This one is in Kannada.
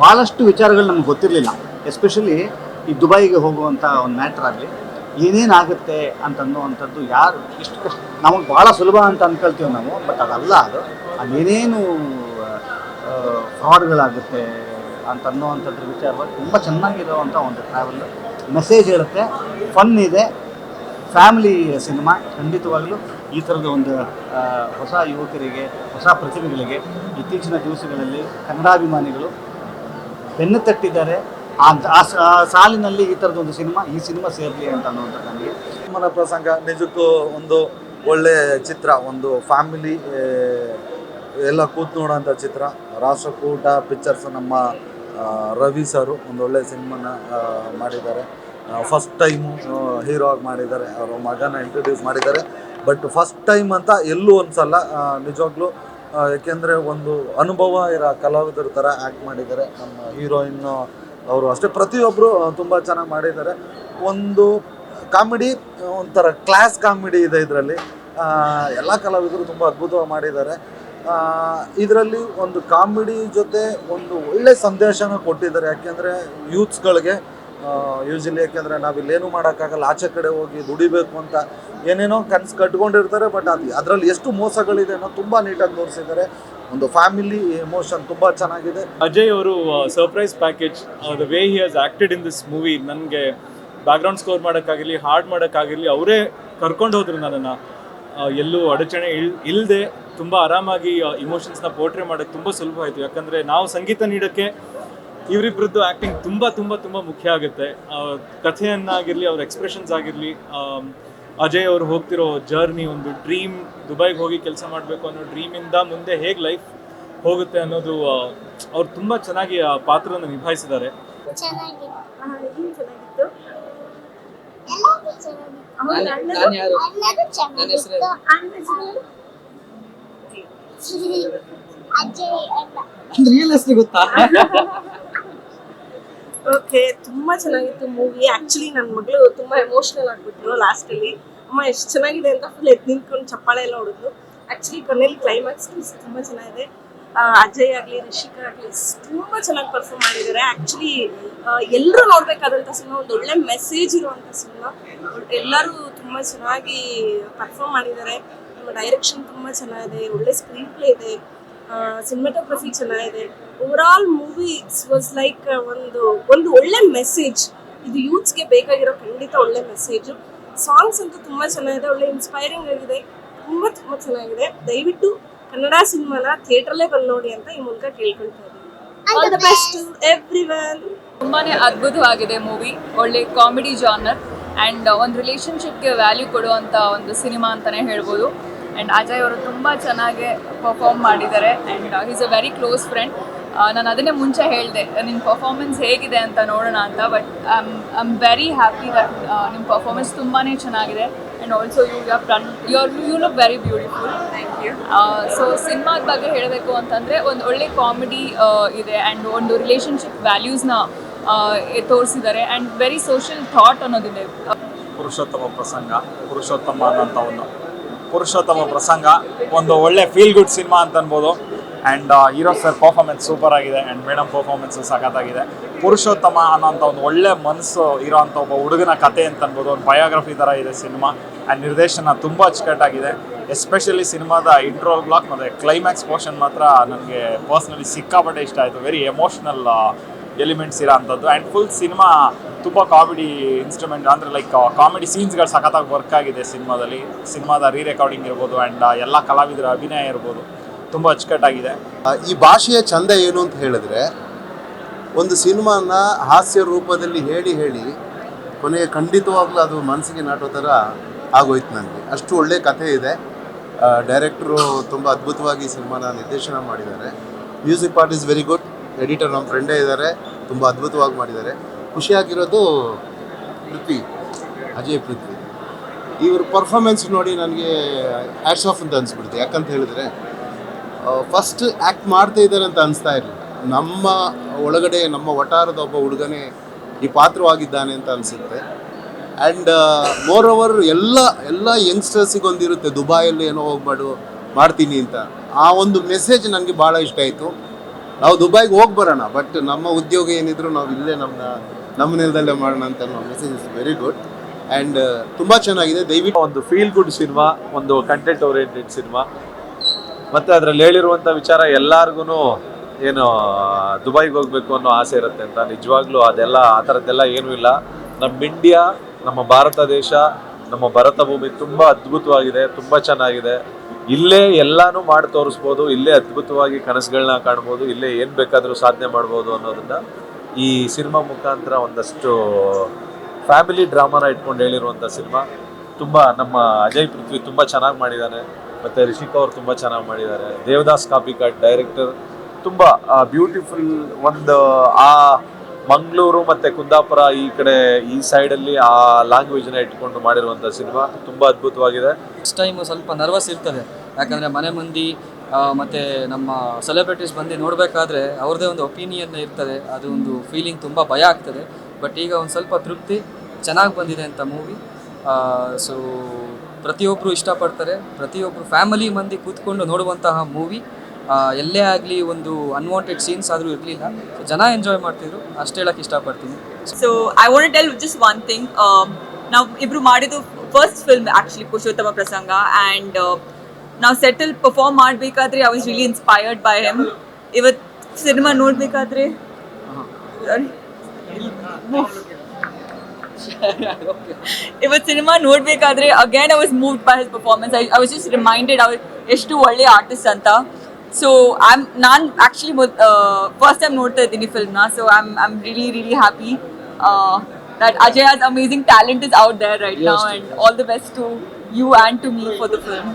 ಭಾಳಷ್ಟು ವಿಚಾರಗಳು ನಮ್ಗೆ ಗೊತ್ತಿರಲಿಲ್ಲ. ಎಸ್ಪೆಷಲಿ ಈ ದುಬೈಗೆ ಹೋಗುವಂಥ ಒಂದು ಮ್ಯಾಟ್ರ್ ಆಗಲಿ ಏನೇನಾಗುತ್ತೆ ಅಂತ ಅನ್ನುವಂಥದ್ದು ಯಾರು ಇಷ್ಟು ಕಷ್ಟ, ನಮಗೆ ಭಾಳ ಸುಲಭ ಅಂತ ಅಂದ್ಕೊಳ್ತೀವಿ ನಾವು ಬಟ್ ಅದಲ್ಲ ಅದು. ಅಲ್ಲೇನೇನು ಫ್ರಾಡ್ಗಳಾಗುತ್ತೆ ಅಂತ ವಿಚಾರವಾಗಿ ತುಂಬ ಚೆನ್ನಾಗಿರುವಂಥ ಒಂದು ಟ್ರಾವೆಲ್ ಮೆಸೇಜ್ ಇರುತ್ತೆ ಫನ್ ಇದೆ ಫ್ಯಾಮಿಲಿ ಸಿನಿಮಾ ಖಂಡಿತವಾಗಲೂ ಈ ಥರದ ಒಂದು ಹೊಸ ಯುವಕರಿಗೆ, ಹೊಸ ಪ್ರತಿಭೆಗಳಿಗೆ, ಇತ್ತೀಚಿನ ದಿವಸಗಳಲ್ಲಿ ಕನ್ನಡಾಭಿಮಾನಿಗಳು ಬೆನ್ನು ತಟ್ಟಿದ್ದಾರೆ. ಆ ಸಾಲಿನಲ್ಲಿ ಈ ಥರದ ಒಂದು ಸಿನಿಮಾ, ಈ ಸಿನಿಮಾ ಸೇರಲಿ ಅಂತ ಅನ್ನುವಂಥದ್ದು ನನಗೆ ಸಿನಿಮಾನ ಪ್ರಸಂಗ, ನಿಜಕ್ಕೂ ಒಂದು ಒಳ್ಳೆ ಚಿತ್ರ, ಒಂದು ಫ್ಯಾಮಿಲಿ ಎಲ್ಲ ಕೂತ್ ನೋಡೋಂಥ ಚಿತ್ರ. ರಾಷ್ಟ್ರಕೂಟ ಪಿಕ್ಚರ್ಸ್ ನಮ್ಮ ರವಿ ಸರು ಒಂದು ಒಳ್ಳೆ ಸಿನಿಮಾನ ಮಾಡಿದ್ದಾರೆ. ಫಸ್ಟ್ ಟೈಮು ಹೀರೋ ಆಗಿ ಮಾಡಿದ್ದಾರೆ. ಅವರ ಮಗನ ಇಂಟ್ರೊಡ್ಯೂಸ್ ಮಾಡಿದ್ದಾರೆ. ಬಟ್ ಫಸ್ಟ್ ಟೈಮ್ ಅಂತ ಎಲ್ಲೂ ಅನ್ಸಲ್ಲ ಸಲ ನಿಜವಾಗ್ಲೂ ಯಾಕೆಂದ್ರೆ ಒಂದು ಅನುಭವ ಇರೋ ಕಲಾವಿದರ ಥರ ಆ್ಯಕ್ಟ್ ಮಾಡಿದ್ದಾರೆ. ನಮ್ಮ ಹೀರೋಯಿನ್ ಅವರು ಅಷ್ಟೇ ಪ್ರತಿಯೊಬ್ಬರು ತುಂಬ ಚೆನ್ನಾಗಿ ಮಾಡಿದ್ದಾರೆ. ಒಂದು ಕಾಮಿಡಿ ಒಂಥರ ಕ್ಲಾಸ್ ಕಾಮಿಡಿ ಇದೆ ಇದರಲ್ಲಿ. ಎಲ್ಲ ಕಲಾವಿದರು ತುಂಬ ಅದ್ಭುತವಾಗಿ ಮಾಡಿದ್ದಾರೆ. ಇದರಲ್ಲಿ ಒಂದು ಕಾಮಿಡಿ ಜೊತೆ ಒಂದು ಒಳ್ಳೆ ಸಂದೇಶನ ಕೊಟ್ಟಿದ್ದಾರೆ. ಯಾಕೆಂದರೆ ಯೂತ್ಸ್ಗಳಿಗೆ ಯೂಶಲಿ ಯಾಕೆಂದರೆ ನಾವಿಲ್ಲೇನು ಮಾಡೋಕ್ಕಾಗಲ್ಲ. ಆಚೆ ಕಡೆ ಹೋಗಿ ದುಡಿಬೇಕು ಅಂತ ಏನೇನೋ ಕನ್ಸು ಕಟ್ಕೊಂಡಿರ್ತಾರೆ ಬಟ್ ಅದು ಅದರಲ್ಲಿ ಎಷ್ಟು ಮೋಸಗಳಿದೆ ಅನ್ನೋ ತುಂಬ ನೀಟಾಗಿ ತೋರಿಸಿದ್ದಾರೆ. ಒಂದು ಫ್ಯಾಮಿಲಿ ಎಮೋಷನ್ ತುಂಬ ಚೆನ್ನಾಗಿದೆ. ಅಜಯ್ ಅವರು surprise package the way he has acted in this movie ನನಗೆ ಬ್ಯಾಕ್ಗ್ರೌಂಡ್ ಸ್ಕೋರ್ ಮಾಡೋಕ್ಕಾಗಿರಲಿ ಹಾಡ್ ಮಾಡೋಕ್ಕಾಗಿರಲಿ ಅವರೇ ಕರ್ಕೊಂಡು ಹೋದ್ರು ನನ್ನನ್ನು. ಎಲ್ಲೂ ಅಡಚಣೆ ಇಲ್ ಇಲ್ಲದೆ ತುಂಬ ಆರಾಮಾಗಿ ಇಮೋಷನ್ಸ್ನ ಪೋರ್ಟ್ರೇ ಮಾಡೋಕ್ಕೆ ತುಂಬ ಸುಲಭ ಆಯಿತು. ಯಾಕಂದರೆ ನಾವು ಸಂಗೀತ ನೀಡೋಕ್ಕೆ ಇವರಿಬ್ಬರದ್ದು ಆ್ಯಕ್ಟಿಂಗ್ ತುಂಬ ತುಂಬ ತುಂಬ ಮುಖ್ಯ ಆಗುತ್ತೆ. ಆ, ಕಥೆಯನ್ನಾಗಿರಲಿ ಅವ್ರ ಎಕ್ಸ್ಪ್ರೆಷನ್ಸ್ ಆಗಿರಲಿ ಅಜಯ್ ಅವರು ಹೋಗ್ತಿರೋ ಜರ್ನಿ ಒಂದು ಡ್ರೀಮ್ ದುಬೈಗೆ ಹೋಗಿ ಕೆಲಸ ಮಾಡಬೇಕು ಅನ್ನೋ ಡ್ರೀಮಿಂದ ಮುಂದೆ ಹೇಗೆ ಲೈಫ್ ಹೋಗುತ್ತೆ ಅನ್ನೋದು ಅವ್ರು ತುಂಬ ಚೆನ್ನಾಗಿ ಆ ಪಾತ್ರನ ನಿಭಾಯಿಸಿದ್ದಾರೆ. ಗೊತ್ತಾ ಓಕೆ ತುಂಬಾ ಚೆನ್ನಾಗಿತ್ತು ಮೂವಿ ಆಕ್ಚುಲಿ ನನ್ನ ಮಗಳು ತುಂಬಾ ಎಮೋಷನಲ್ ಆಗ್ಬಿಟ್ರು ಲಾಸ್ಟ್ ಅಲ್ಲಿ. ಅಮ್ಮ, ಎಷ್ಟು ಚೆನ್ನಾಗಿದೆ ಅಂತ ಫುಲ್ ಎದ್ದು ನಿಂತ್ಕೊಂಡು ಚಪ್ಪಾಳೆ ಎಲ್ಲ ಹೊಡೆದು ಆಕ್ಚುಲಿ ಕೊನೆಯಲ್ಲಿ ಕ್ಲೈಮ್ಯಾಕ್ಸ್ ತುಂಬಾ ಚೆನ್ನಾಗಿದೆ. ಅಜಯ್ ಆಗ್ಲಿ, ರಿಷಿಕಾ ಆಗ್ಲಿ ತುಂಬಾ ಚೆನ್ನಾಗಿ ಪರ್ಫಾರ್ಮ್ ಮಾಡಿದ್ದಾರೆ. ಆಕ್ಚುಲಿ ಎಲ್ಲರೂ ನೋಡ್ಬೇಕಾದಂತ ಸಿನಿಮಾ, ಒಂದು ಒಳ್ಳೆ ಮೆಸೇಜ್ ಇರುವಂತ ಸಿನಿಮಾ. ಎಲ್ಲರೂ ತುಂಬಾ ಚೆನ್ನಾಗಿ ಪರ್ಫಾರ್ಮ್ ಮಾಡಿದ್ದಾರೆ. ಡೈರೆಕ್ಷನ್ ತುಂಬಾ ಚೆನ್ನಾಗಿದೆ. ಒಳ್ಳೆ ಸ್ಕ್ರೀನ್ ಪ್ಲೇ ಇದೆ. ಸಿನಿಮಾಟೋಗ್ರಫಿ ಚೆನ್ನಾಗಿದೆ. Over all movie was like ಒಂದು ಒಂದು ಒಳ್ಳೆ ಮೆಸೇಜ್ ಇದು ಯೂತ್ಸ್ಗೆ ಬೇಕಾಗಿರೋ ಖಂಡಿತ ಒಳ್ಳೆ ಮೆಸೇಜು ಸಾಂಗ್ಸ್ ಅಂತೂ ತುಂಬ ಚೆನ್ನಾಗಿದೆ, ಒಳ್ಳೆ ಇನ್ಸ್ಪೈರಿಂಗ್ ಆಗಿದೆ. ತುಂಬ ತುಂಬ ಚೆನ್ನಾಗಿದೆ. ದಯವಿಟ್ಟು ಕನ್ನಡ ಸಿನಿಮಾನ ಥಿಯೇಟ್ರಲ್ಲೇ ಬಂದು ನೋಡಿ ಅಂತ ಈ ಮೂಲಕ ಕೇಳ್ಕೊಳ್ತಾ ಇದ್ದೀನಿ. ಆಲ್ ದ ಬೆಸ್ಟ್ ತುಂಬಾನೇ ಅದ್ಭುತವಾಗಿದೆ ಮೂವಿ ಒಳ್ಳೆ ಕಾಮಿಡಿ ಜಾನರ್ ಆ್ಯಂಡ್ ಒಂದು ರಿಲೇಷನ್ಶಿಪ್ಗೆ ವ್ಯಾಲ್ಯೂ ಕೊಡುವಂಥ ಒಂದು ಸಿನಿಮಾ ಅಂತಲೇ ಹೇಳ್ಬೋದು. ಆ್ಯಂಡ್ ಅಜಯ್ ಅವರು ತುಂಬ ಚೆನ್ನಾಗಿ ಪರ್ಫಾರ್ಮ್ ಮಾಡಿದ್ದಾರೆ and is a very close friend ನಾನು ಅದನ್ನೇ ಮುಂಚೆ ಹೇಳಿದೆ ನಿಮ್ಮ ಪರ್ಫಾರ್ಮೆನ್ಸ್ ಹೇಗಿದೆ ಅಂತ ನೋಡೋಣ ಅಂತ but I am very happy that ನಿಮ್ಮ ಪರ್ಫಾರ್ಮೆನ್ಸ್ ತುಂಬಾ ಚೆನ್ನಾಗಿದೆ. And also you you from your you look very beautiful thank you so ಸಿನಿಮಾದ ಬಗ್ಗೆ ಹೇಳಬೇಕು ಅಂತಂದರೆ ಒಂದು ಒಳ್ಳೆ ಕಾಮಿಡಿ ಇದೆ ಆ್ಯಂಡ್ ಒಂದು ರಿಲೇಷನ್ಶಿಪ್ ವ್ಯಾಲ್ಯೂಸ್ನ ತೋರಿಸಿದ್ದಾರೆ ಆ್ಯಂಡ್ ವೆರಿ ಸೋಷಿಯಲ್ ಥಾಟ್ ಅನ್ನೋದಿದೆ. ಪುರುಷೋತ್ತಮ ಪ್ರಸಂಗ ಪುರುಷೋತ್ತಮ ಅನ್ನೋಂಥ ಒಂದು ಪುರುಷೋತ್ತಮ ಪ್ರಸಂಗ, ಒಂದು ಒಳ್ಳೆ ಫೀಲ್ ಗುಡ್ ಸಿನಿಮಾ ಅಂತ ಅನ್ಬೋದು. And hero sir performance super ಆಗಿದೆ ಆ್ಯಂಡ್ ಮೇಡಮ್ ಪರ್ಫಾರ್ಮೆನ್ಸ್ ಸಖತ್ತಾಗಿದೆ. ಪುರುಷೋತ್ತಮ ಅನ್ನೋಂಥ ಒಂದು ಒಳ್ಳೆ ಮನಸ್ಸು ಇರೋಂಥ ಒಬ್ಬ ಹುಡುಗನ ಕತೆ ಅಂತ ಅನ್ಬೋದು. ಒಂದು ಬಯೋಗ್ರಫಿ ಥರ ಇದೆ ಸಿನಿಮಾ ಆ್ಯಂಡ್ ನಿರ್ದೇಶನ ತುಂಬ ಅಚ್ಚುಕಟ್ಟಾಗಿದೆ. ಎಸ್ಪೆಷಲಿ ಸಿನಿಮಾದ ಇಂಟ್ರೋ ಬ್ಲಾಕ್ ಮತ್ತು ಕ್ಲೈಮ್ಯಾಕ್ಸ್ ಪೋರ್ಷನ್ ಮಾತ್ರ ನನಗೆ ಪರ್ಸ್ನಲಿ ಸಿಕ್ಕಾಪಟ್ಟೆ ಇಷ್ಟ ಆಯಿತು. ವೆರಿ ಎಮೋಷ್ನಲ್ ಎಲಿಮೆಂಟ್ಸ್ ಇರೋ ಅಂಥದ್ದು. ಆ್ಯಂಡ್ ಫುಲ್ ಸಿನಿಮಾ ತುಂಬ ಕಾಮಿಡಿ ಇನ್ಸ್ಟ್ರೂಮೆಂಟ್ ಅಂದರೆ ಲೈಕ್ ಕಾಮಿಡಿ ಸೀನ್ಸ್ಗಳು ಸಖತ್ತಾಗಿ ವರ್ಕ್ ಆಗಿದೆ ಸಿನಿಮಾದಲ್ಲಿ. ಸಿನಿಮಾದ ರೀ ರೆಕಾರ್ಡಿಂಗ್ ಇರ್ಬೋದು ಆ್ಯಂಡ್ ಎಲ್ಲ ಕಲಾವಿದರ ಅಭಿನಯ ಇರ್ಬೋದು. ತುಂಬ ಅಚ್ಚುಕಟ್ಟಾಗಿದೆ. ಈ ಭಾಷೆಯ ಚಂದ ಏನು ಅಂತ ಹೇಳಿದ್ರೆ, ಒಂದು ಸಿನಿಮಾನ ಹಾಸ್ಯ ರೂಪದಲ್ಲಿ ಹೇಳಿ ಹೇಳಿ, ಕೊನೆಗೆ ಖಂಡಿತವಾಗ್ಲೂ ಅದು ಮನಸ್ಸಿಗೆ ನಾಟೋ ಥರ ಆಗೋಯ್ತು ನನಗೆ. ಅಷ್ಟು ಒಳ್ಳೆ ಕಥೆ ಇದೆ. ಡೈರೆಕ್ಟ್ರು ತುಂಬ ಅದ್ಭುತವಾಗಿ ಸಿನಿಮಾನ ನಿರ್ದೇಶನ ಮಾಡಿದ್ದಾರೆ. Music part is very good editor ನಮ್ಮ ಫ್ರೆಂಡೇ ಇದ್ದಾರೆ. ತುಂಬ ಅದ್ಭುತವಾಗಿ ಮಾಡಿದ್ದಾರೆ. ಖುಷಿಯಾಗಿರೋದು ಪೃಥ್ವಿ, ಅಜಯ್ ಪೃಥ್ವಿ. ಇವ್ರ ಪರ್ಫಾರ್ಮೆನ್ಸ್ ನೋಡಿ ನನಗೆ ಹ್ಯಾಟ್ಸ್ ಆಫ್ ಅಂತ ಅನಿಸ್ಬಿಡುತ್ತೆ ಯಾಕಂತ ಹೇಳಿದ್ರೆ ಫಸ್ಟ್ ಆ್ಯಕ್ಟ್ ಮಾಡ್ತಾ ಇದ್ದಾರೆ ಅಂತ ಅನಿಸ್ತಾ ಇರಲಿಲ್ಲ ನಮ್ಮ ಒಳಗಡೆ, ನಮ್ಮ ವಟಾರದ ಒಬ್ಬ ಹುಡುಗನೇ ಈ ಪಾತ್ರವಾಗಿದ್ದಾನೆ ಅಂತ ಅನಿಸುತ್ತೆ. ಆ್ಯಂಡ್ ಮೋರ್ ಓವರ್ ಎಲ್ಲ ಎಲ್ಲ ಯಂಗ್ಸ್ಟರ್ಸಿಗೆ ಒಂದಿರುತ್ತೆ ದುಬಾಯಲ್ಲಿ ಏನೋ ಹೋಗ್ಬಾರ್ದು ಮಾಡ್ತೀನಿ ಅಂತ. ಆ ಒಂದು ಮೆಸೇಜ್ ನನಗೆ ಭಾಳ ಇಷ್ಟ ಆಯಿತು. ನಾವು ದುಬೈಗೆ ಹೋಗಿ ಬರೋಣ ಬಟ್ ನಮ್ಮ ಉದ್ಯೋಗ ಏನಿದ್ರು ನಾವು ಇಲ್ಲೇ ನಮ್ಮ ನಮ್ಮ ನೆಲದಲ್ಲೇ ಮಾಡೋಣ ಅಂತ ಅನ್ನೋ message is very good and ತುಂಬ ಚೆನ್ನಾಗಿದೆ. ದಯವಿಟ್ಟು ಒಂದು ಫೀಲ್ ಗುಡ್ ಸಿನಿಮಾ ಒಂದು ಕಂಟೆಂಟ್ ಓರಿಯೆಂಟೆಡ್ ಸಿನಿಮಾ ಮತ್ತು ಅದರಲ್ಲಿ ಹೇಳಿರುವಂಥ ವಿಚಾರ ಎಲ್ಲರಿಗೂ ಏನು ದುಬೈಗೆ ಹೋಗಬೇಕು ಅನ್ನೋ ಆಸೆ ಇರುತ್ತೆ ಅಂತ. ನಿಜವಾಗ್ಲೂ ಅದೆಲ್ಲ, ಆ ಥರದ್ದೆಲ್ಲ ಏನೂ ಇಲ್ಲ. ನಮ್ಮ ಇಂಡಿಯಾ ನಮ್ಮ ಭಾರತ ದೇಶ, ನಮ್ಮ ಭರತ ಭೂಮಿ ತುಂಬ ಅದ್ಭುತವಾಗಿದೆ, ತುಂಬ ಚೆನ್ನಾಗಿದೆ. ಇಲ್ಲೇ ಎಲ್ಲಾನು ಮಾಡಿ ತೋರಿಸ್ಬೋದು ಇಲ್ಲೇ ಅದ್ಭುತವಾಗಿ ಕನಸುಗಳನ್ನ ಕಾಣ್ಬೋದು, ಇಲ್ಲೇ ಏನು ಬೇಕಾದರೂ ಸಾಧನೆ ಮಾಡ್ಬೋದು ಅನ್ನೋದನ್ನ ಈ ಸಿನಿಮಾ ಮುಖಾಂತರ ಒಂದಷ್ಟು ಫ್ಯಾಮಿಲಿ ಡ್ರಾಮಾನ ಇಟ್ಕೊಂಡು ಹೇಳಿರುವಂಥ ಸಿನಿಮಾ. ತುಂಬ ನಮ್ಮ ಅಜಯ್ ಪೃಥ್ವಿ ತುಂಬ ಚೆನ್ನಾಗಿ ಮಾಡಿದ್ದಾನೆ ಮತ್ತು ರಿಷಿಕ್ ಅವರು ತುಂಬ ಚೆನ್ನಾಗಿ ಮಾಡಿದ್ದಾರೆ ದೇವದಾಸ್ ಕಾಪಿಕಾಟ್ ಡೈರೆಕ್ಟರ್ ತುಂಬ ಬ್ಯೂಟಿಫುಲ್ ಒಂದು, ಆ, ಮಂಗಳೂರು ಮತ್ತು ಕುಂದಾಪುರ ಈ ಕಡೆ ಈ ಸೈಡಲ್ಲಿ ಆ ಲ್ಯಾಂಗ್ವೇಜ್ನ ಇಟ್ಕೊಂಡು ಮಾಡಿರುವಂಥ ಸಿನಿಮಾ. ತುಂಬ ಅದ್ಭುತವಾಗಿದೆ. ಫಸ್ಟ್ ಟೈಮು ಸ್ವಲ್ಪ ನರ್ವಸ್ ಇರ್ತದೆ. ಯಾಕಂದರೆ ಮನೆ ಮಂದಿ ಮತ್ತೆ ನಮ್ಮ ಸೆಲೆಬ್ರಿಟೀಸ್ ಬಂದು ನೋಡಬೇಕಾದ್ರೆ ಅವ್ರದ್ದೇ ಒಂದು ಒಪಿನಿಯನ್ ಇರ್ತದೆ. ಅದು ಒಂದು ಫೀಲಿಂಗ್ ತುಂಬ ಭಯ ಆಗ್ತದೆ. ಬಟ್ ಈಗ ಒಂದು ಸ್ವಲ್ಪ ತೃಪ್ತಿ ಚೆನ್ನಾಗಿ ಬಂದಿದೆ ಅಂತ ಮೂವಿ ಸೊ ಪ್ರತಿಯೊಬ್ಬರು ಇಷ್ಟಪಡ್ತಾರೆ. ಪ್ರತಿಯೊಬ್ಬರು ಫ್ಯಾಮಿಲಿ ಮಂದಿ ಕೂತ್ಕೊಂಡು ನೋಡುವಂತಹ ಮೂವಿ ಎಲ್ಲೇ ಆಗಲಿ ಒಂದು ಅನ್ವಾಂಟೆಡ್ ಸೀನ್ಸ್ ಆದರೂ ಇರಲಿಲ್ಲ. ಸೊ ಜನ ಎಂಜಾಯ್ ಮಾಡ್ತಿದ್ರು. ಅಷ್ಟು ಹೇಳಕ್ಕೆ ಇಷ್ಟಪಡ್ತೀನಿ. So I want tell just one thing ನಾವು ಇಬ್ರು ಮಾಡಿದ್ದು first film actually Purushottama Prasanga and ನಾವು ಸೆಟಲ್ ಪರ್ಫಾರ್ಮ್ ಮಾಡಬೇಕಾದ್ರೆ I was really inspired by him ಇವತ್ತು ಸಿನಿಮಾ ನೋಡಬೇಕಾದ್ರೆ? ಇವತ್ತು ಸಿನಿಮಾ ನೋಡಬೇಕಾದ್ರೆ again I was moved by his performance I I was just reminded ಅವ್ರು ಎಷ್ಟು ಒಳ್ಳೆ ಆರ್ಟಿಸ್ಟ್ ಅಂತ. ಸೊ ಐ ಆಮ್ ನಾನು ಆ್ಯಕ್ಚುಲಿ ಫಸ್ಟ್ ಟೈಮ್ ನೋಡ್ತಾ ಇದ್ದೀನಿ ಫಿಲ್ಮ್ನ so I am I am really really happy that Ajay has amazing talent is out there right now and all the best to you and to me for the film.